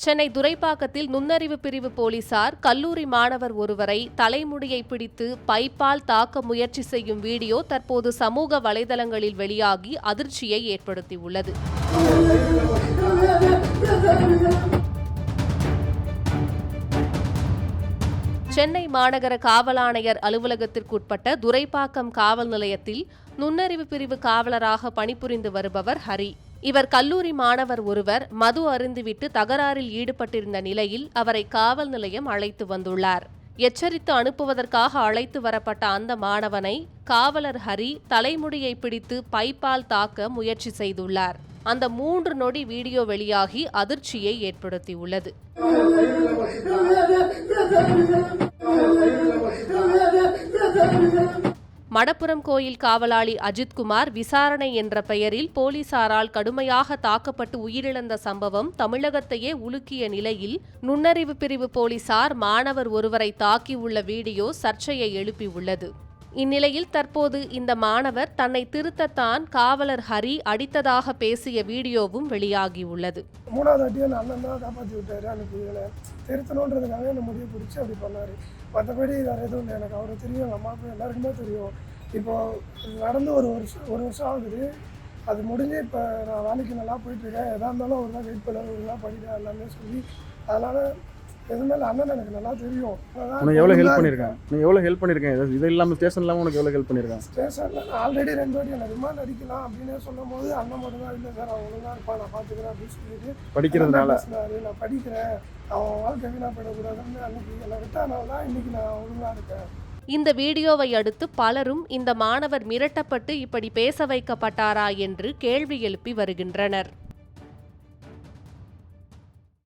சென்னை துரைப்பாக்கத்தில் நுண்ணறிவு பிரிவு போலீசார் கல்லூரி மாணவர் ஒருவரை தலைமுடியை பிடித்து பைப்பால் தாக்க முயற்சி செய்யும் வீடியோ தற்போது சமூக வலைதளங்களில் வெளியாகி அதிர்ச்சியை ஏற்படுத்தியுள்ளது. சென்னை மாநகர காவலாணையர் அலுவலகத்திற்குட்பட்ட துரைப்பாக்கம் காவல் நிலையத்தில் நுண்ணறிவு பிரிவு காவலராக பணிபுரிந்து வருபவர் ஹரி. இவர் கல்லூரி மாணவர் ஒருவர் மது அருந்துவிட்டு தகராறில் ஈடுபட்டிருந்த நிலையில் அவரை காவல் நிலையம் அழைத்து வந்துள்ளார். எச்சரித்து அனுப்புவதற்காக அழைத்து வரப்பட்ட அந்த மாணவனை காவலர் ஹரி தலைமுடியை பிடித்து பைப்பால் தாக்க முயற்சி செய்துள்ளார். அந்த மூன்று நொடி வீடியோ வெளியாகி அதிர்ச்சியை ஏற்படுத்தியுள்ளது. மடப்புறம் கோயில் காவலாளி அஜித்குமார் விசாரணை என்ற பெயரில் போலீசாரால் கடுமையாக தாக்கப்பட்டு உயிரிழந்த சம்பவம் தமிழகத்தையே உலுக்கிய நிலையில் நுண்ணறிவு பிரிவு போலீசார் மாணவர் ஒருவரை தாக்கியுள்ள வீடியோ சர்ச்சையை எழுப்பியுள்ளது. இந்நிலையில் தற்போது இந்த மாணவர் தன்னை திருத்தத்தான் காவலர் ஹரி அடித்ததாக பேசிய வீடியோவும் வெளியாகியுள்ளது. மூணாவது அட்டியை அண்ணன் தான் காப்பாற்றி விட்டாரு அன்னைக்கு இதில் திருத்தணுன்றதுக்காக என்ன முடிவு பிடிச்சி அப்படி பண்ணார். மற்றபடி வேறு எதுவும் இல்லை எனக்கு அவரை தெரியும் எங்கள் அம்மாவுக்கு எல்லாருக்குமே தெரியும். இப்போ நடந்து ஒரு வருஷம் ஒரு வருஷம் ஆகுது. அது முடிஞ்சு இப்போ நான் வேலைக்கு நல்லா போயிட்டுருக்கேன் எதாக இருந்தாலும் அவர் தான் வெயிட் பண்ணார் ஒரு தான் படிக்கிறேன் எல்லாமே சொல்லி அதனால் எதுவுமே இல்லை. அண்ணன் எனக்கு நல்லா தெரியும். உனக்கு எவ்வளோ ஹெல்ப் பண்ணியிருக்கேன்? நீ எவ்வளோ ஹெல்ப் பண்ணியிருக்கேன்? இது- இது இல்லாமல் ஸ்டேஷன் இல்லாமல் உனக்கு எவ்வளோ ஹெல்ப் பண்ணியிருக்கேன்? ஸ்டேஷனில் ஆல்ரெடி ரெண்டு வாட்டி எனக்கு ரிமாண்ட் அடிக்கலாம் அப்படின்னு சொல்லும் போது அண்ணன் மட்டும் தான் இல்லை சார் அவன் ஒழுங்கா இருப்பான் நான் பார்த்துக்கிறேன் அப்படின்னு சொல்லிட்டு படிக்கிறதுனால? நான் படிக்கிறேன். அவன் வாழ்க்கை வீணாக போயிடக்கூடாதுன்னு அன்னைக்கு என்னை விட்டானால தான் இன்னைக்கு நான் ஒழுங்கா இருக்கேன். இந்த வீடியோவை அடுத்து பலரும் இந்த மாணவர் மிரட்டப்பட்டு இப்படி பேச வைக்கப்பட்டாரா என்று கேள்வி எழுப்பி வருகின்றனர்.